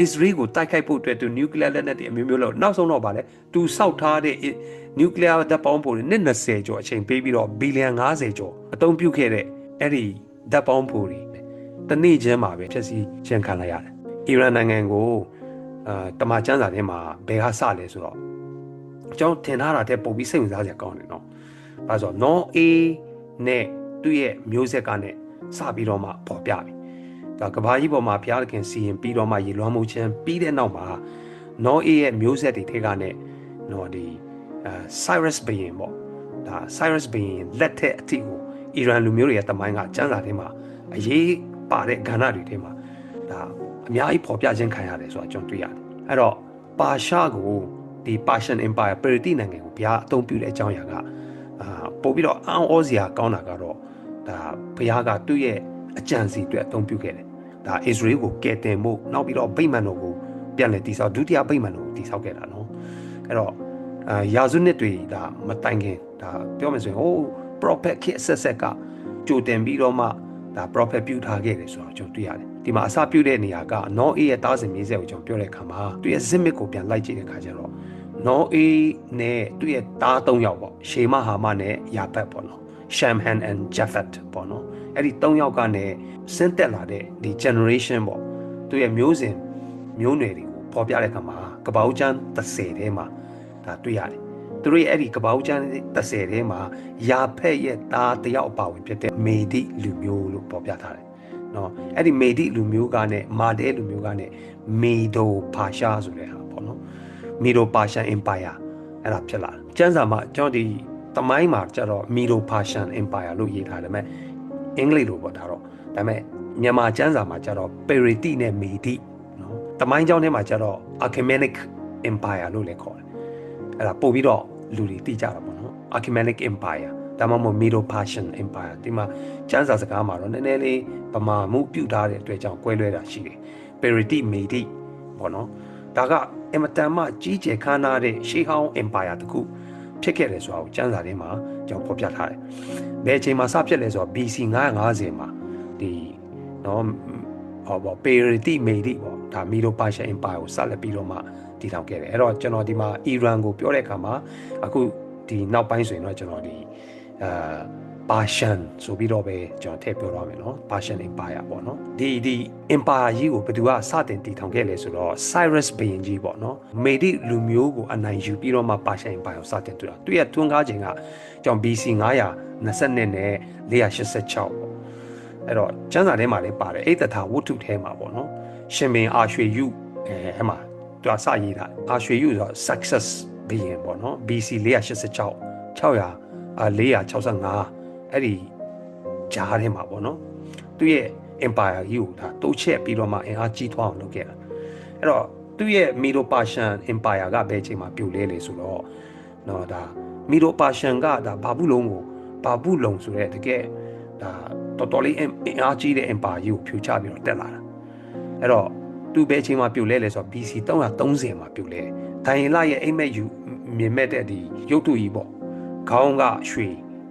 အစ္စရေးကိုတိုက်ခိုက်ဖို့အတွက်သူနျူကလ িয়ার လက်နက်တွေအမျိုးမျိုးလောက်နောက်ဆုံးတော့ဗာလဲသူစောက်ထားတဲ့နျူကလ িয়ার ဓာတ်ပေါင်းဖိုတွေနှစ်20ကျော်အချိန်ပေးပြီးတော့ဘီလီယံ90ကျော်အသုံးပြုခဲ့တဲ့အဲ့ဒီဓာတ်ပေါင်းဖိုတွေတနေ့ချင်းမှာပဲဖြစ်စီရှင်းခံလိုက်ရတယ်အီရန်နိုင်ငံကိုအာတမန်ကျန်းစာထဲမှာဘယ်ကစလဲဆိုတော့အကြောင်းထင်ထားတာတဲ့ပုံပြီးစိတ်ဝင်စားစရာကောင်းတယ်နော်။ဒါဆိုတော့ non A နဲ့သူ့ရဲ့မျိုးဆက်ကနဲ့စပြီးတော့မှပေါ်ပြပြီ။ ဒါကဘာကြီးပေါ်မှာဘုရားသခင်စီရင်ပြီးတော့မှရေလွှမ်းမှုခြင်းပြီးတဲ့နောက်မှာ non A ရဲ့မျိုးဆက်တွေထဲကနဲ့နော်ဒီအဲ Cyrus ဘရင်ပေါ့။ဒါ Cyrus ဘရင်လက်ထက်အထိကိုအီရန်လူမျိုးတွေရဲ့တမိုင်းကကျန်းစာထဲမှာအရေးပါတဲ့ကဏ္ဍတွေထဲမှာဒါအများကြီးပေါ်ပြခြင်းခံရတယ်ဆိုတာကျွန်တော်တွေ့ရတယ်။အဲ့တော့ပါရှားကိုဒီ Persian Empire ပရိတိနိုင်ငံကိုဘုရားအသုံးပြုတဲ့အကြောင်းအရာကအာပို့ပြီးတော့အံ့ဩစရာကောင်းတာကတော့ဒါဘုရားကသူ့ရဲ့ အကြံစီအတွက်အသုံးပြုခဲ့တယ်။ဒါအစ္စရေးကိုကယ်တင်ဖို့နောက်ပြီးတော့ဗိမာန်တော်ကိုပြန်လည်တည်ဆောက်ဒုတိယဗိမာန်တော်ကိုတည်ဆောက်ခဲ့တာနော်။အဲ့တော့အာယာဇုနှစ်တွေဒါမတိုင်ခင်ဒါပြောမယ်ဆိုရင်ဟို prophet ခေတ်ဆက်ဆက်ကကြိုတင်ပြီးတော့မှဒါ prophet ပြုထားခဲ့တယ်ဆိုတော့ကျွန်တော်တွေ့ရတယ်။ဒီမှာအစပြုတဲ့နေရာက no a ရဲ့တားစင်မြေဆက်ကိုကျွန်တော်ပြောတဲ့အခါမှာသူရဲ့ zimmic ကိုပြန်လိုက်ကြည့်တဲ့အခါကျတော့ no a နဲ့သူ့ရဲ့တား၃ယောက်ပေါ့ရှေမဟာမနဲ့ယာဘတ်ပေါ့နော် Shamhan and Japhet ပေါ့နော် အဲ့ဒီ၃ယောက်ကနေဆင်းသက်လာတဲ့ဒီ generation ပေါ့သူရဲ့မျိုးစဉ်မျိုးနွယ်တွေကိုပေါ်ပြတဲ့အခါမှာကပောက်ကျန်း30ထဲမှာဒါတွေ့ရတယ်သူတို့ရဲ့အဲ့ဒီကပောက်ကျန်း30ထဲမှာယာဖက်ရဲ့သားတယောက်အပါဝင်ဖြစ်တဲ့မေဒီလူမျိုးလို့ပေါ်ပြထားတယ်နော်အဲ့ဒီမေဒီလူမျိုးကနဲ့မာဒဲလူမျိုးကနဲ့မေဒိုဖာရှာဆိုတဲ့ဟာပေါ့နော်မေဒိုပါရှာအင်ပါယာအဲ့ဒါဖြစ်လာတယ်ကျန်းစာမှာကျွန်တော်ဒီတမိုင်းမှာကျတော့မီဒိုပါရှန်အင်ပါယာလို့ရေးထားတယ်မဲ့ အင်္ဂလိပ်လိုပေါ့ဒါတော့ဒါပေမဲ့မြန်မာကျမ်းစာမှာကျတော့ပယ်ရီတီနဲ့မေဒီနော်တမိုင်းကျောင်းထဲမှာကျတော့ Achaemenid Empire လို့လည်းခေါ်တယ်အဲ့ဒါပို့ပြီးတော့လူတွေသိကြတာပေါ့နော် Achaemenid Empire ဒါမှမဟုတ် Middle Persian Empire ဒီမှာကျမ်းစာစကားမှာတော့နည်းနည်းလေးဗမာမှုပြုထားတဲ့အတွက်ကြောင့်ကွဲလွဲတာရှိတယ် Perity Medi ပေါ့နော်ဒါကအင်မတန်မှကြီးကျယ်ခမ်းနားတဲ့ရှေးဟောင်း Empire တခုဖြစ်ခဲ့တယ်ဆိုတာကိုကျမ်းစာထဲမှာကျွန်တော်ဖော်ပြထားတယ်။ ဘယ်အချိန်မှာစဖြစ်လဲဆိုတော့ BC 950မှာဒီနော်ဟောပေါ့ Perity Medi ပေါ့ဒါ Middle Persian Empire ကိုဆက်လက်ပြီးတော့မှတည်ထောင်ခဲ့တယ်။အဲ့တော့ကျွန်တော်ဒီမှာ Iran ကိုပြောတဲ့အခါမှာအခုဒီနောက်ပိုင်းဆိုရင်တော့ကျွန်တော်ဒီအာ ပါရှန်ဆိုပြီးတော့ပဲကျွန်တော်ထည့်ပြောရမယ်နော်ပါရှန် empire ပေါ့နော်ဒီဒီ empire ကြီးကိုဘယ်သူကစတင်တည်ထောင်ခဲ့လဲဆိုတော့ Cyrus ဘုရင်ကြီးပေါ့နော်မေဒီလူမျိုးကိုအနိုင်ယူပြီးတော့မှပါရှန် empire ကိုစတင်တူတာသူရဲ့တွန်းကားခြင်းကကျွန်တော် BC 922နဲ့486ပေါ့အဲ့တော့ကျမ်းစာထဲမှာလည်းပါတယ်အိတ်တထာဝတ္ထုထဲမှာပေါ့နော်ရှင်ဘင်အာရွှေယုအဲအဲ့မှာသူကစရေးတာအာရွှေယုဆိုတော့ success ဘုရင်ပေါ့နော် BC 486 600အာ465 အဲ့ဒီဂျားထဲမှာပေါ့နော်သူရဲ့ empire ကြီးကိုဒါတိုးချက်ပြီးတော့မှအင်အားကြီးထွားအောင်လုပ်ခဲ့တာအဲ့တော့သူရဲ့ Medo Persian empire ကဘယ်အချိန်မှာပြိုလဲလေဆိုတော့နော်ဒါ Medo Persian ကဒါဘာဘူးလုံးကိုဘာဘူးလုံးဆိုတဲ့တကယ်ဒါတော်တော်လေးအင်အားကြီးတဲ့ empire ကြီးကိုဖြိုချပြီးတော့တက်လာတာအဲ့တော့သူဘယ်အချိန်မှာပြိုလဲလဲဆိုတော့ BC 330မှာပြိုလဲဒိုင်လာရဲ့အိမ်မက်ယူမြင်မဲ့တဲ့ဒီရုပ်တုကြီးပေါ့ခေါင်းကရွှေ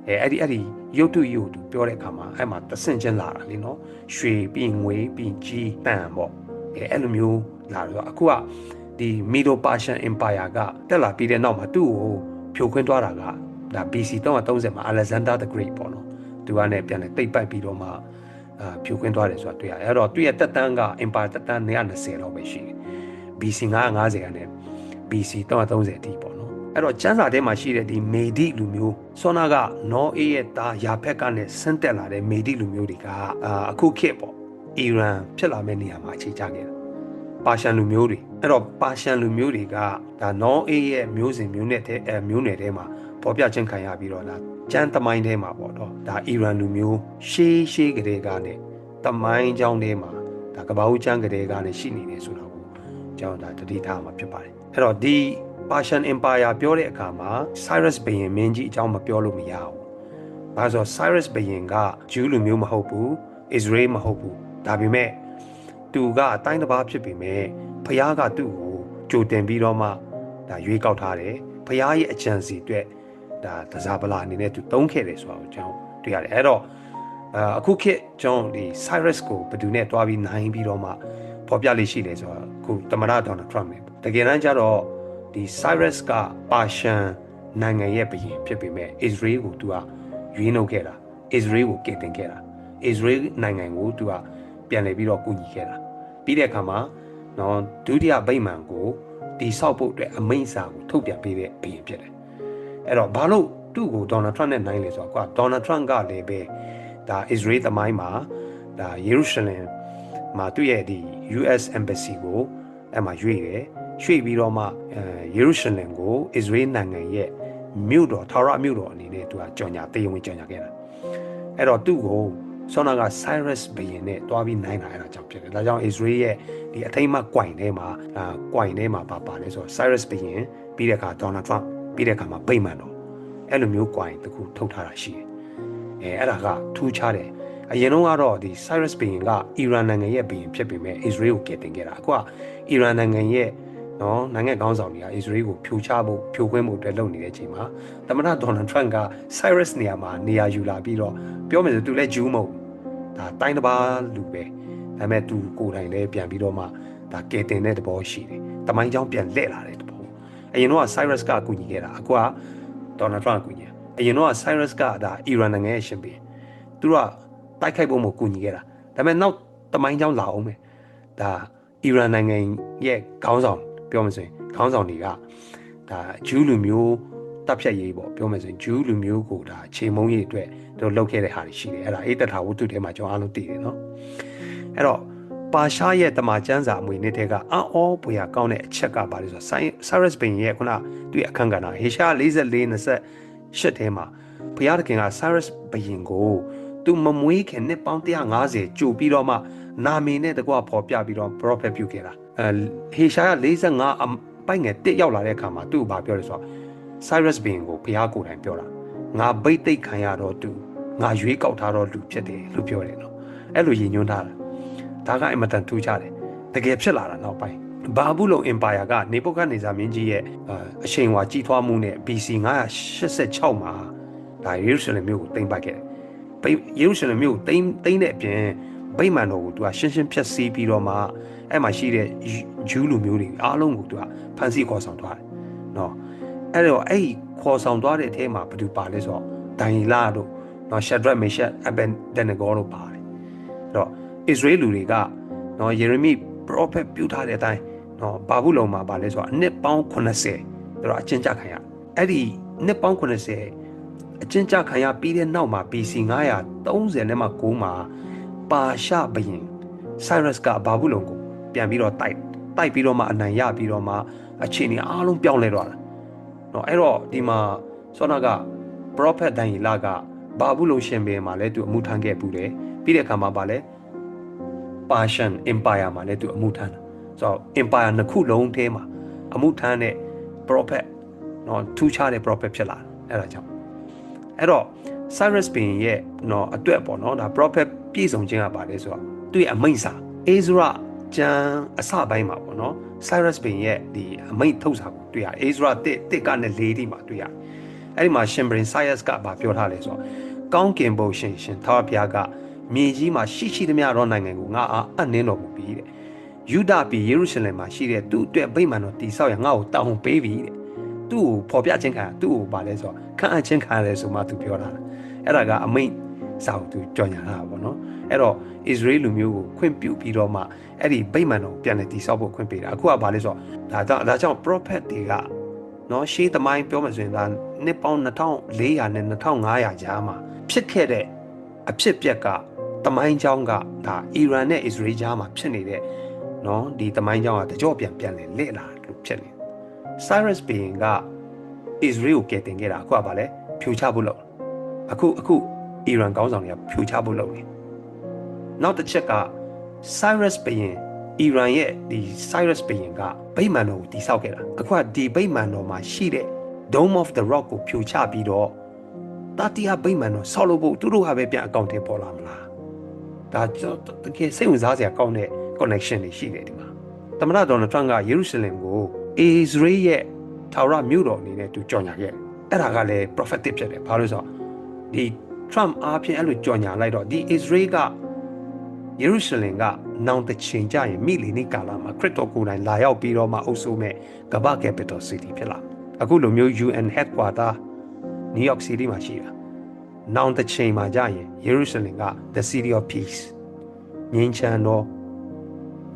အဲအဲ့ဒီအဲ့ဒီ ရုပ်တုကြီးကိုသူပြောတဲ့အခါမှာအဲ့မှာတဆင့်ချင်းလာတာလीနော်ရွှေပြီးငွေပြီးကြီးတန်ပေါ့အဲအဲ့လိုမျိုးလာတော့အခုကဒီ Middle Persian Empire ကတက်လာပြီးတဲ့နောက်မှာသူ့ကိုဖြိုခွင်းသွားတာကဒါ BC 330မှာ Alexander the Great ပေါ့နော်သူကလည်းပြန်လဲတိတ်ပိုက်ပြီးတော့မှအာဖြိုခွင်းသွားတယ်ဆိုတာတွေ့ရတယ်အဲ့တော့သူ့ရဲ့တက်တန်းက Empire တက်တန်း120လောက်ပဲရှိတယ် BC 950ကနေ BC 330အထိပေါ့နော် အဲ့တော့ကျမ်းစာထဲမှာရှိတဲ့ဒီမေဒီလူမျိုးဆောနာကနော်အေးရဲ့သားယာဖက်ကနေဆင်းတက်လာတဲ့မေဒီလူမျိုးတွေကအာအခုခေတ်ပေါ့အီရန်ဖြစ်လာမယ့်နေရာမှာအခြေချခဲ့တာပါရှန်လူမျိုးတွေအဲ့တော့ပါရှန်လူမျိုးတွေကဒါနော်အေးရဲ့မျိုးစဉ်မျိုးနွယ်တဲ့အဲမျိုးနွယ်ထဲမှာပေါ်ပြချင်းခံရပြီးတော့ဒါကျမ်းသမိုင်းထဲမှာပေါ့တော့ဒါအီရန်လူမျိုးရှေးရှေးကလေးကနေသမိုင်းကြောင်းထဲမှာဒါကပ္ပဦးကျမ်းကလေးကနေရှိနေတယ်ဆိုတော့ကျွန်တော်ဒါတတိထားမှာဖြစ်ပါတယ်အဲ့တော့ဒီ Persian Empire ပြောတဲ့အခါမှာ Cyrus ဘုရင်မင်းကြီးအကြောင်းမပြောလို့မရဘူး။ဘာလို့ဆို Cyrus ဘုရင်ကဂျူးလူမျိုးမဟုတ်ဘူး။ Israel မဟုတ်ဘူး။ဒါပေမဲ့သူကအတိုင်းတစ်ပါးဖြစ်ပေမဲ့ဖျားကသူ့ကိုကြိုတင်ပြီးတော့မှဒါရွေးကောက်ထားတယ်။ဖျားရဲ့အကြံစီအတွက်ဒါတစားပလာအနေနဲ့သူတုံးခဲ့တယ်ဆိုတော့ကျွန်တော်တွေ့ရတယ်။အဲ့တော့အခုခေတ်ကျွန်တော်ဒီ Cyrus ကိုဘယ်သူနဲ့တွားပြီးနိုင်ပြီးတော့မှပေါ်ပြလေးရှိတယ်ဆိုတော့ခုသမ္မတဒေါ်နယ်ထရမ့်ပဲတကယ်တမ်းကျတော့ ဒီ Cyrus ကပါရှန်နိုင်ငံရဲ့ဘုရင်ဖြစ်ပေမဲ့ Israel ကိုသူကရွေးနှုတ်ခဲ့တာ Israel ကိုကယ်တင်ခဲ့တာ Israel နိုင်ငံကိုသူကပြန်လည်ပြီးတော့ကူညီခဲ့တာပြီးတဲ့အခါမှာနော်ဒုတိယဗိမာန်ကိုတိဆောက်ဖို့အတွက်အမိန့်စာကိုထုတ်ပြန်ပေးတဲ့ဘုရင်ဖြစ်တယ်အဲ့တော့ဘာလို့သူ့ကိုဒေါ်နယ်ထရမ့်နဲ့နိုင်လဲဆိုတော့ကွာဒေါ်နယ်ထရမ့်ကလည်းပဲဒါ Israel သမိုင်းမှာဒါယေရုရှလင်မှာသူ့ရဲ့ဒီ US embassy ကိုအဲ့မှာရွေ့တယ် ရွှေ့ပြီးတော့မှအဲယေရုရှလင်ကို Israel နိုင်ငံရဲ့မြို့တော်ထာဝရမြို့တော်အနေနဲ့သူကကြော်ညာတရားဝင်ကြော်ညာခဲ့တာအဲ့တော့သူ့ကိုဆောနာက Cyrus ဘုရင်နဲ့တွားပြီးနိုင်လာရတာကြောင့်ဖြစ်တယ်ဒါကြောင့် Israel ရဲ့ဒီအထိမ့်မှကွိုင်ထဲမှာအာကွိုင်ထဲမှာပါပါလဲဆိုတော့ Cyrus ဘုရင်ပြီးတဲ့အခါ Donald Trump ပြီးတဲ့အခါမှာဗိမာန်တော်အဲ့လိုမျိုးကွိုင်တခုထုတ်ထားတာရှိတယ်အဲအဲ့ဒါကထူးခြားတယ်အရင်တော့ကတော့ဒီ Cyrus ဘုရင်ကအီရန်နိုင်ငံရဲ့ဘုရင်ဖြစ်ပေမဲ့ Israel ကိုကယ်တင်ခဲ့တာအခုကအီရန်နိုင်ငံရဲ့ နော်နိုင်ငံခေါင်းဆောင်တွေက Israel ကိုဖြိုချဖို့ဖြိုခွင်းဖို့အတွက်လုပ်နေတဲ့အချိန်မှာသမ္မတဒေါ်နယ်ထရန့်က Cyrus နေရာမှာနေရာယူလာပြီးတော့ပြောမယ်ဆိုသူလည်းဂျူးမဟုတ်ဒါတိုင်းတစ်ပါးလူပဲဒါပေမဲ့သူကိုယ်တိုင်လည်းပြန်ပြီးတော့မှဒါကယ်တင်တဲ့သဘောရှိတယ်။တမိုင်းကြောင်းပြန်လှည့်လာတဲ့သဘော။အရင်တော့ Cyrus ကအကူညီခဲ့တာအခုက Donald Trump ကူညီ။အရင်တော့ Cyrus ကဒါ Iran နိုင်ငံရဲ့ရှင်ပြန်။သူကတိုက်ခိုက်ဖို့မကူညီခဲ့တာ။ဒါပေမဲ့နောက်တမိုင်းကြောင်းလာအောင်မယ်။ဒါ Iran နိုင်ငံရဲ့ခေါင်းဆောင် ပြောမှဆိုရင်ခေါင်းဆောင်တွေကဒါဂျူးလူမျိုးတပ်ဖြတ်ရေးပေါ့ပြောမယ်ဆိုရင်ဂျူးလူမျိုးကိုဒါခြေမုံရေးအတွက်တို့လုပ်ခဲ့တဲ့ဟာတွေရှိတယ်အဲ့ဒါအေးတထာဝတ္ထုထဲမှာကျွန်တော်အားလုံးသိတယ်နော်အဲ့တော့ပါရှားရဲ့တမန်ကျမ်းစာအမွေနှစ်ထဲကအံ့ဩပွေရကောင်းတဲ့အချက်ကပါလေဆိုတော့ Cyrus ဘင်ရဲ့ခုနသူ့အခန်းကဏ္ဍဟေရှာ44 28ထဲမှာဘုရားသခင်က Cyrus ဘရင်ကိုသူမမွေးခင်နှစ်ပေါင်း150ကြိုပြီးတော့မှနာမည်နဲ့တကွပေါ်ပြပြီးတော့ prophet ပြုခဲ့တာအဲ ဟေရှာ45အပိုက်ငယ်တစ်ရောက်လာတဲ့အခါမှာသူ့ကိုဗာပြောတယ်ဆိုတော့ Cyrus ဘင်ကိုဘုရားကိုယ်တိုင်ပြောတာငါဗိတ်သိက်ခံရတော့သူငါရွေးကောက်ထားတော့လူဖြစ်တယ်လို့ပြောတယ်နော်အဲ့လိုရည်ညွှန်းထားတာဒါကအင်မတန်ထူးခြားတယ်တကယ်ဖြစ်လာတာနောက်ပိုင်းဘာဘူးလုံအင်ပါယာကနေပုတ်ကနေဇာမင်းကြီးရဲ့အချိန်ဝါကြီးထွားမှုနဲ့ BC 986မှာဒါယေရုရှလင်မြို့ကိုသိမ်းပိုက်ခဲ့တယ်ယေရုရှလင်မြို့ကိုသိမ်းသိမ်းတဲ့အပြင်ဗိမာန်တော်ကိုသူကရှင်းရှင်းဖြတ်စည်းပြီးတော့မှ အဲ့မှာရှိတဲ့ဂျူးလူမျိုးတွေအားလုံးကိုသူကဖမ်းဆီးခေါ်ဆောင်သွားတယ်နော်အဲ့တော့အဲ့ခေါ်ဆောင်သွားတဲ့အထဲမှာဘယ်သူပါလဲဆိုတော့ဒိုင်လာတို့နော်ရှက်ဒရက်မေရှက်အဘန်ဒန်နဂေါတို့ပါတယ်အဲ့တော့အစ္စရေးလူတွေကနော်ယေရမိပရောဖက်ပြုထားတဲ့အတိုင်းနော်ဘာဘူးလုံမှာပါလဲဆိုတော့အနှစ်ပေါင်း80သူတို့အချင်းကြခံရအဲ့ဒီနှစ်ပေါင်း80အချင်းကြခံရပြီးတဲ့နောက်မှာ BC 930နဲ့မှ9မှာပါရှဘရင် Cyrus ကဘာဘူးလုံကို ပြန်ပြီးတော့တိုက်တိုက်ပြီးတော့မှအနိုင်ရပြီးတော့မှအခြေအနေအားလုံးပြောင်းလဲသွားတာเนาะအဲ့တော့ဒီမှာဆောနာက prophet ဒန်ယီလာကဘာဘူးလုံရှင်ဘင်မှာလဲသူအမှုထမ်းခဲ့ပူတယ်ပြီးတဲ့အခါမှာပါလဲ Persian Empire မှာလဲသူအမှုထမ်းတာဆိုတော့ Empire နှစ်ခုလုံးထဲမှာအမှုထမ်းတဲ့ prophet เนาะထူးခြားတဲ့ prophet ဖြစ်လာတယ်အဲ့ဒါကြောင့်အဲ့တော့ Cyrus ဘင်ရဲ့เนาะအတွက်ပေါ့เนาะဒါ prophet ပြည့်စုံခြင်းကပါလဲဆိုတော့သူ့ရဲ့အမိန့်စာ Ezra ကျမ်းအစပိုင်းမှာပေါ့နော် Cyrus ဘင်ရဲ့ဒီအမိတ်ထုတ်စာကိုတွေ့ရတယ် Ezra တစ်တစ်ကနဲ့၄ဒီမှာတွေ့ရတယ်အဲ့ဒီမှာရှင်ဘရင် Cyrus ကဗာပြောထားလဲဆိုတော့ကောင်းကင်ဘုံရှင်ရှင်သာဘုရားကမြေကြီးမှာရှိရှိသမျှသောနိုင်ငံကိုငါအားအနှင်းတော်မူပြီးတဲ့ယူဒပြည်ယေရုရှလင်မှာရှိတဲ့သူ့အတွက်ဗိမာန်တော်တည်ဆောက်ရငါ့ကိုတောင်းပေးပြီတဲ့သူ့ကိုဖော်ပြခြင်းခံသူ့ကိုဗာလဲဆိုတော့ခံအပ်ခြင်းခံရတယ်ဆိုမှသူပြောတာအဲ့ဒါကအမိတ်စာကိုသူကြော်ညာတာပေါ့နော်အဲ့တော့ Israel လူမျိုးကိုခွင့်ပြုပြီးတော့မှ အဲ့ဒီဗိမာန်တော်ပြန်လည်တည်ဆောက်ဖို့ခွင့်ပေးတာအခုကဘာလဲဆိုတော့ဒါဒါကြောင့် prophet တွေကနော်ရှေးသမိုင်းပြောမှဆိုရင်ဒါနှစ်ပေါင်း2400နဲ့2500ကြားမှာဖြစ်ခဲ့တဲ့အဖြစ်ပြက်ကသမိုင်းကြောင်းကဒါအီရန်နဲ့အစ္စရေးကြားမှာဖြစ်နေတဲ့နော်ဒီသမိုင်းကြောင်းကတကြော့ပြန်ပြန်လဲလက်လာလို့ဖြစ်နေ Cyrus ဘီရင်ကအစ္စရေးကိုကယ်တင်ခဲ့တာအခုကဘာလဲဖြိုချဖို့လုပ်အခုအခုအီရန်ကောင်းဆောင်တွေကဖြိုချဖို့လုပ်နေနောက်တစ်ချက်က Cyrus ဘရင်အီရန်ရဲ့ဒီ Cyrus ဘရင်ကဗိမာန်တော်ကိုတည်ဆောက်ခဲ့တာအခုကဒီဗိမာန်တော်မှာရှိတဲ့ Dome of the Rock ကိုဖြိုချပြီးတော့တတိယဗိမာန်တော်ဆောက်လုပ်ဖို့သူတို့ကပဲပြန်အကောင့်ထဲပေါ်လာမလားဒါတကယ်စိတ်ဝင်စားစရာကောင်းတဲ့ connection တွေရှိတယ်ဒီမှာသမ္မတဒေါ်နယ်ထရန့်ကယေရုရှလင်ကို Israel ရဲ့ထာဝရမြို့တော်အနေနဲ့သူကြော်ညာခဲ့အဲ့ဒါကလည်း prophetic ဖြစ်တယ်ဘာလို့ဆိုတော့ဒီ Trump အားဖြင့်အဲ့လိုကြော်ညာလိုက်တော့ဒီ Israel က ယေရုရှလင်ကနောင်တစ်ချိန်ကျရင်မိလီနိကာလာမှာခရစ်တော်ကိုယ်တိုင်လာရောက်ပြီးတော့မှအုပ်စိုးမဲ့ကမ္ဘာ capital city ဖြစ်လာအခုလိုမျိုး UN headquarter New York City မှာရှိတာနောင်တစ်ချိန်မှာကျရင်ယေရုရှလင်က the city of peace ငြိမ်းချမ်းသော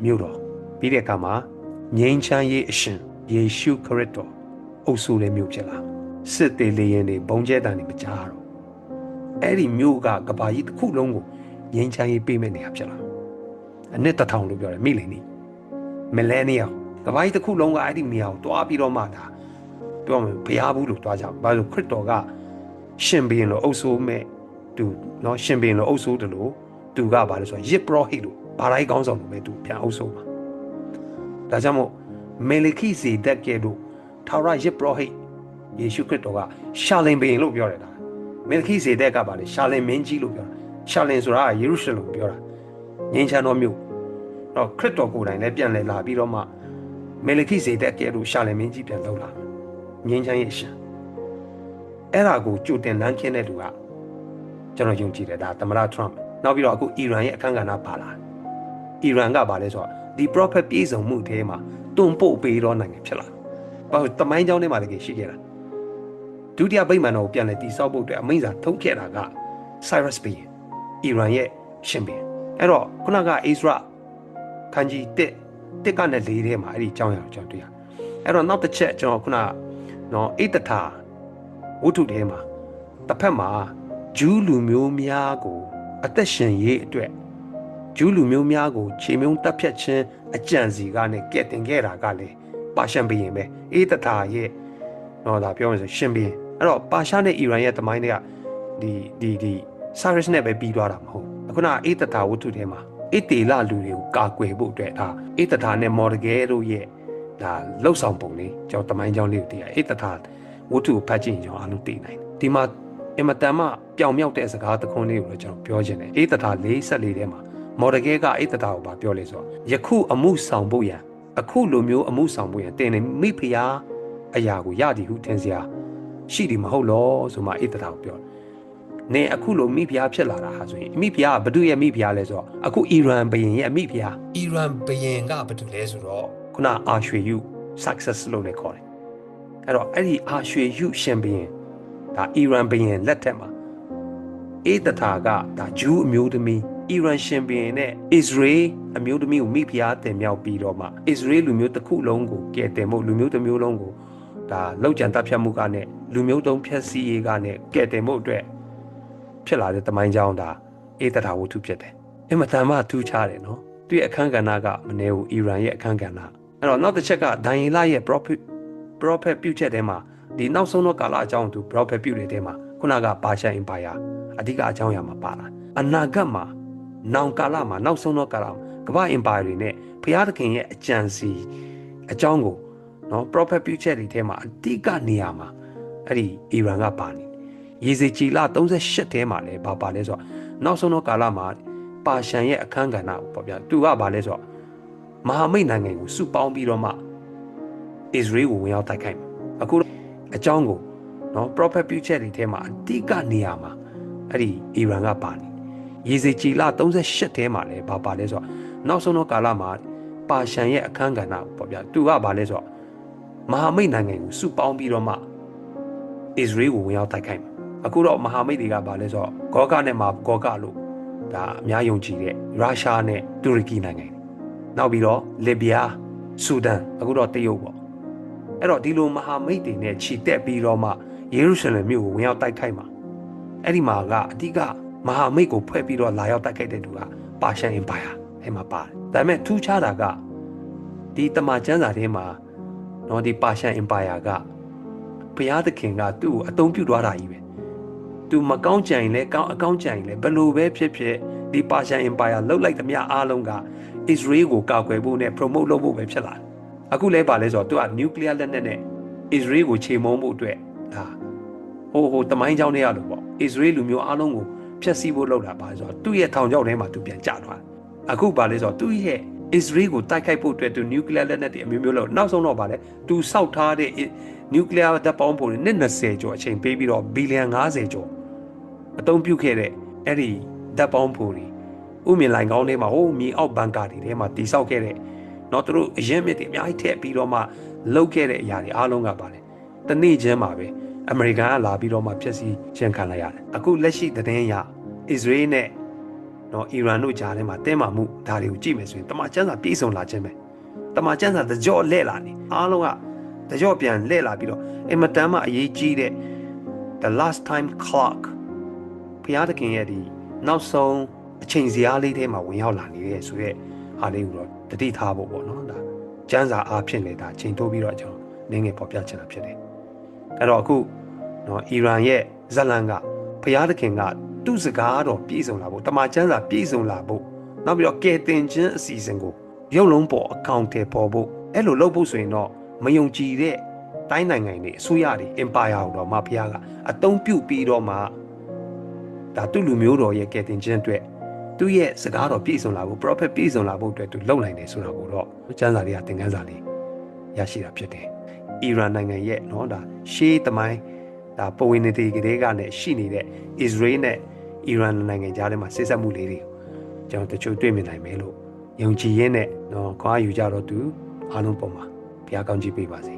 မြို့တော်ပြီးတဲ့အခါမှာငြိမ်းချမ်းရေးအရှင်ယေရှုခရစ်တော်အုပ်စိုးတဲ့မြို့ဖြစ်လာစစ်သေးလေးရင်တွေဘုံကျဲတန်တွေမကြားတော့အဲ့ဒီမြို့ကကဘာကြီးတစ်ခုလုံးကို ငြိမ်းချမ်းရေးပေးမဲ့နေရာဖြစ်လာအနှစ်တစ်ထောင်လို့ပြောတယ်မိလီနီမီလနီယယ်ကဘာကြီးတစ်ခုလုံးကအဲ့ဒီနေရာကိုတွားပြီးတော့မှဒါပြောမယ်ဘုရားဘူးလို့တွားကြဘာလို့ခရစ်တော်ကရှင်ဘီရင်လို့အုပ်စိုးမဲ့သူเนาะရှင်ဘီရင်လို့အုပ်စိုးတယ်လို့သူကဘာလဲဆိုတော့ယစ်ပရောဟိတ်လို့ဘာလိုက်ကောင်းဆောင်လို့ပဲသူပြန်အုပ်စိုးမှာဒါကြောင့်မို့မေလခိဇေဒက်ကဲတို့ထာဝရယစ်ပရောဟိတ်ယေရှုခရစ်တော်ကရှာလင်ဘီရင်လို့ပြောတယ်ဒါမေလခိဇေဒက်ကဘာလဲရှာလင်မင်းကြီးလို့ပြောတာ ရှာလင်ဆိုတာကယေရုရှလင်ကိုပြောတာငင်းချမ်းတော်မြို့တော့ခရစ်တော်ကိုယ်တိုင်လည်းပြန်လဲလာပြီးတော့မှမေလခိဇေဒက်ကဲတို့ရှာလင်မင်းကြီးပြန်လောက်လာငင်းချမ်းရဲ့ရှင်အဲ့ဒါကိုကြိုတင်လန်းခင်းတဲ့သူကကျွန်တော်ယုံကြည်တယ်ဒါသမ္မတထရမ့်နောက်ပြီးတော့အခုအီရန်ရဲ့အခမ်းကဏ္ဍပါလာအီရန်ကဘာလဲဆိုတော့ဒီ prophet ပြည်စုံမှုအဲမှာတွန့်ပို့ပေးတော့နိုင်ငံဖြစ်လာဘာလို့တမိုင်းကြောင်းထဲမှာတကယ်ရှိခဲ့တာဒုတိယဗိမာန်တော်ကိုပြန်လဲတိဆောက်ဖို့အတွက်အမိန့်စာထုတ်ခဲ့တာက Cyrus ဘီ အီရန်ရဲ့ရှင်ဘီအဲ့တော့ခုနက Ezra ခန်းကြီး1တစ်ကနဲ့၄ထဲမှာအဲ့ဒီအကြောင်းအရာကိုကျွန်တော်တွေ့ရအဲ့တော့နောက်တစ်ချက်ကျွန်တော်ခုနနော်အိတ္တထာဝတ္ထုထဲမှာတစ်ဖက်မှာဂျူးလူမျိုးများကိုအသက်ရှင်ရေးအတွက်ဂျူးလူမျိုးများကိုခြေမြုံတက်ဖြတ်ခြင်းအကြံစီကနေကဲ့တင်ခဲ့တာကလေပါရှန်ဘီရင်ပဲအိတ္တထာရဲ့တော့ဒါပြောမှဆိုရှင်ဘီရင်အဲ့တော့ပါရှားနဲ့အီရန်ရဲ့တမိုင်းတွေကဒီဒီဒီ Cyrus နဲ့ပဲပြီးသွားတာမဟုတ်အခုနအိတ္တထာဝတ္ထုထဲမှာအိတေလလူတွေကိုကာကွယ်ဖို့အတွက်ဒါအိတ္တထာနဲ့မော်ဒဂဲတို့ရဲ့ဒါလှုပ်ဆောင်ပုံလေးကျွန်တော်တမိုင်းကြောင်းလေးကိုသိရအိတ္တထာဝတ္ထုကိုဖတ်ကြည့်ရင်ကျွန်တော်အားလုံးသိနိုင်တယ်ဒီမှာအင်မတန်မှပျောင်မြောက်တဲ့စကားတစ်ခွန်းလေးကိုလည်းကျွန်တော်ပြောချင်တယ်အိတ္တထာ44ထဲမှာမော်ဒဂဲကအိတ္တထာကိုဗာပြောလဲဆိုတော့ယခုအမှုဆောင်ဖို့ရန်အခုလိုမျိုးအမှုဆောင်ဖို့ရန်တင်နေမိဖုရားအရာကိုရသည်ဟုထင်စရာရှိသည်မဟုတ်လောဆိုမှအိတ္တထာကိုပြောတယ် နင်အခုလိုမိဖုရားဖြစ်လာတာဟာဆိုရင်မိဖုရားကဘသူရဲ့မိဖုရားလဲဆိုတော့အခုအီရန်ဘရင်ရဲ့မိဖုရားအီရန်ဘရင်ကဘသူလဲဆိုတော့ခုနအာရွှေယု success လို့လည်းခေါ်တယ်အဲ့တော့အဲ့ဒီအာရွှေယုရှင်ဘရင်ဒါအီရန်ဘရင်လက်ထက်မှာအေတထာကဒါဂျူးအမျိုးသမီးအီရန်ရှင်ဘရင်နဲ့အစ္စရေးအမျိုးသမီးကိုမိဖုရားတင်မြောက်ပြီးတော့မှအစ္စရေးလူမျိုးတစ်ခုလုံးကိုကယ်တင်ဖို့လူမျိုးတစ်မျိုးလုံးကိုဒါလောက်ကျန်တပ်ဖြတ်မှုကနဲ့လူမျိုးတုံးဖြတ်စည်းရေးကနဲ့ကယ်တင်ဖို့အတွက် ဖြစ်လာတဲ့တမိုင်းကြောင်းဒါအေတထာဝတ္ထုဖြစ်တယ်အင်မတန်မှထူးခြားတယ်နော်သူရဲ့အခန်းကဏ္ဍကမနေဘူးအီရန်ရဲ့အခန်းကဏ္ဍအဲ့တော့နောက်တစ်ချက်ကဒိုင်ယေလရဲ့ prophet prophet ပြုချက်ထဲမှာဒီနောက်ဆုံးသောကာလအကြောင်းသူ prophet ပြုတဲ့ထဲမှာခုနကဘာရှာအင်ပါယာအဓိကအကြောင်းအရာမှာပါလာအနာဂတ်မှာနောင်ကာလမှာနောက်ဆုံးသောကာလမှာကမ္ဘာအင်ပါယာတွေနဲ့ဘုရားသခင်ရဲ့အကြံစီအကြောင်းကိုနော် prophet ပြုချက်တွေထဲမှာအဓိကနေရာမှာအဲ့ဒီအီရန်ကပါနေ ရေစကြည်လ38ထဲမှာလည်းဘာပါလဲဆိုတော့နောက်ဆုံးသောကာလမှာပါရှန်ရဲ့အခန်းကဏ္ဍကိုပေါ့ဗျာသူကဘာလဲဆိုတော့မဟာမိတ်နိုင်ငံကိုစုပေါင်းပြီးတော့မှအစ္စရေးကိုဝင်ရောက်တိုက်ခိုက်မှာအခုအကြောင်းကိုနော် prophet ပြုချက်တွေထဲမှာအဓိကနေရာမှာအဲ့ဒီအီရန်ကပါနေရေစကြည်လ38ထဲမှာလည်းဘာပါလဲဆိုတော့နောက်ဆုံးသောကာလမှာပါရှန်ရဲ့အခန်းကဏ္ဍကိုပေါ့ဗျာသူကဘာလဲဆိုတော့မဟာမိတ်နိုင်ငံကိုစုပေါင်းပြီးတော့မှအစ္စရေးကိုဝင်ရောက်တိုက်ခိုက်မှာ အခုတော့မဟာမိတ်တွေကဘာလဲဆိုတော့ဂေါကနဲ့မာဂေါကလို့ဒါအများယုံကြည်တဲ့ရုရှားနဲ့တူရကီနိုင်ငံတွေနောက်ပြီးတော့လစ်ဗျာဆူဒန်အခုတော့တရုတ်ပေါ့အဲ့တော့ဒီလိုမဟာမိတ်တွေနဲ့ခြိတက်ပြီးတော့မှယေရုရှလင်မြို့ကိုဝင်ရောက်တိုက်ခိုက်မှာအဲ့ဒီမှာကအဓိကမဟာမိတ်ကိုဖွဲ့ပြီးတော့လာရောက်တိုက်ခိုက်တဲ့သူကပါရှန်အင်ပါယာအဲ့မှာပါတယ်ဒါပေမဲ့ထူးခြားတာကဒီတမန်ကျမ်းစာထဲမှာနော်ဒီပါရှန်အင်ပါယာကဘုရားသခင်ကသူ့ကိုအသုံးပြုသွားတာကြီးပဲ သူမကောင်းကြင်လဲကောင်းအကောင်းကြင်လဲဘလို့ပဲဖြစ်ဖြစ်ဒီပါရှန်အင်ပါယာလှုပ်လိုက်သမျှအားလုံးကအစ္စရေးကိုကာကွယ်ဖို့နဲ့ promote လုပ်ဖို့ပဲဖြစ်လာတယ်အခုလဲပါလဲဆိုတော့သူက nuclear လက်နက်နဲ့အစ္စရေးကိုခြေမုံဖို့အတွက်ဒါဟိုဟိုတမိုင်းကြောင်းတွေရလို့ပေါ့အစ္စရေးလူမျိုးအားလုံးကိုဖျက်ဆီးဖို့လုပ်တာပါဆိုတော့သူ့ရဲ့ထောင်ချောက်ထဲမှာသူပြန်ကျသွားအခုပါလဲဆိုတော့သူ့ရဲ့ Israel ကိုတိုက်ခိုက်ဖို့အတွက်သူ nuclear လက်နက်တွေအမျိုးမျိုးလောက်နောက်ဆုံးတော့ဗာလဲသူစောက်ထားတဲ့ nuclear တပ်ပေါင်းပုံတွေနှစ်20ကျော်အချိန်ပေးပြီးတော့ဘီလီယံ90ကျော် အသုံးပြုခဲ့တဲ့အဲ့ဒီတပ်ပေါင်းပုံတွေဥဥမြင်လိုင်ကောင်းထဲမှာဟိုးမြေအောက်ဘန်ကာတွေထဲမှာတိဆောက်ခဲ့တဲ့နော်သူတို့အရင်မြစ်တွေအများကြီးထည့်ပြီးတော့မှလှုပ်ခဲ့တဲ့အရာတွေအားလုံးကပါတယ်တနေ့ချင်းမှာပဲအမေရိကန်ကလာပြီးတော့မှဖျက်ဆီးခြင်းခံလိုက်ရတယ်အခုလက်ရှိသတင်းအရအစ္စရေးနဲ့နော်အီရန်တို့ကြားထဲမှာတင်းမာမှုဒါတွေကိုကြည့်မယ်ဆိုရင်တမန်ကျန်းစာပြေဆုံးလာခြင်းပဲတမန်ကျန်းစာတကြော့လဲ့လာနေအားလုံးကတကြော့ပြန်လဲ့လာပြီးတော့အင်မတန်မှအရေးကြီးတဲ့ the last time clock ဘုရားသခင်ရဲ့ဒီနောက်ဆုံးအချိန်စရာလေးထဲမှာဝင်ရောက်လာနေတဲ့ဆိုရက်ဟာလေးကိုတော့တတိထားဖို့ပေါ့နော်ဒါကျန်းစာအားဖြင့်လေဒါချိန်တိုးပြီးတော့ကျွန်တော်နင်းငယ်ပေါ်ပြချင်တာဖြစ်တယ်အဲ့တော့အခုနော်အီရန်ရဲ့ဇလန်ကဘုရားသခင်ကသူ့စကားတော်ပြည့်စုံလာဖို့တမန်ကျမ်းစာပြည့်စုံလာဖို့နောက်ပြီးတော့ကယ်တင်ခြင်းအစီအစဉ်ကိုရုပ်လုံးပေါ်အကောင့်တွေပေါ်ဖို့အဲ့လိုလုပ်ဖို့ဆိုရင်တော့မယုံကြည်တဲ့တိုင်းနိုင်ငံတွေအစိုးရတွေ empire ကိုတော့မဖျားကအတုံးပြုတ်ပြီးတော့မှ ဒါသူ့လူမျိုးတော်ရဲ့ကယ်တင်ခြင်းအတွက်သူ့ရဲ့စကားတော်ပြည့်စုံလာဖို့ prophet ပြည့်စုံလာဖို့အတွက်သူလုပ်နိုင်တယ်ဆိုတာကိုတော့ကျမ်းစာတွေကသင်ခန်းစာလေးရရှိတာဖြစ်တယ်။အီရန်နိုင်ငံရဲ့เนาะဒါရှေးသမိုင်းဒါပဝေနေတီကလေးကနဲ့ရှိနေတဲ့အစ္စရေးနဲ့အီရန်နိုင်ငံကြားထဲမှာဆက်ဆက်မှုလေးတွေကိုကျွန်တော်တချို့တွေ့မြင်နိုင်မယ်လို့ယုံကြည်ရင်းနဲ့เนาะခွာယူကြတော့သူအားလုံးပုံမှာဘုရားကောင်းကြီးပေးပါစေ ။